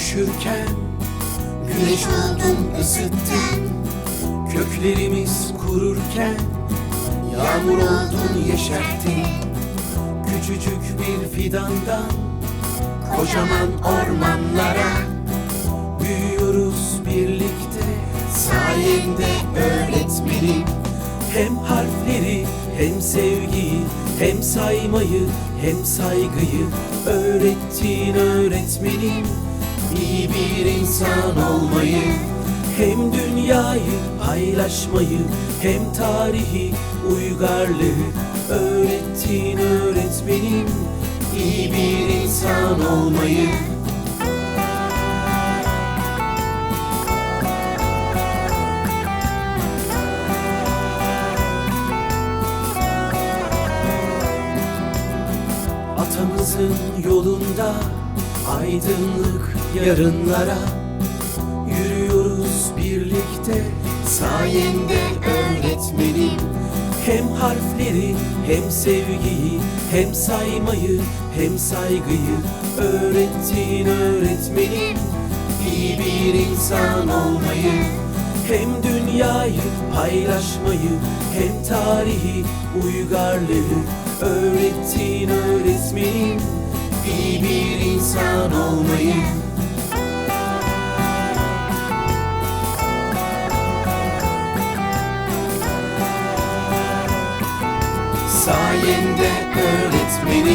üşürken Güneş oldun ısıttın Köklerimiz kururken Yağmur oldun yeşerttin. Küçücük bir fidandan Kocaman ormanlara Büyüyoruz birlikte. Sayende öğretmenim Hem harfleri hem sevgiyi Hem saymayı hem saygıyı Öğrettin öğretmenim. İyi bir insan olmayı hem dünyayı paylaşmayı hem tarihi uygarlığı öğrettin öğretmenim. İyi bir insan olmayı Atamızın yolunda aydınlık yarınlara Yürüyoruz birlikte. Sayende öğretmenim Hem harfleri hem sevgiyi hem saymayı hem saygıyı Öğrettin öğretmenim. İyi bir insan olmayı Hem dünyayı paylaşmayı hem tarihi uygarlığı Öğrettin öğretmenim. İyi bir insan olmayı. Sayende öğretmenim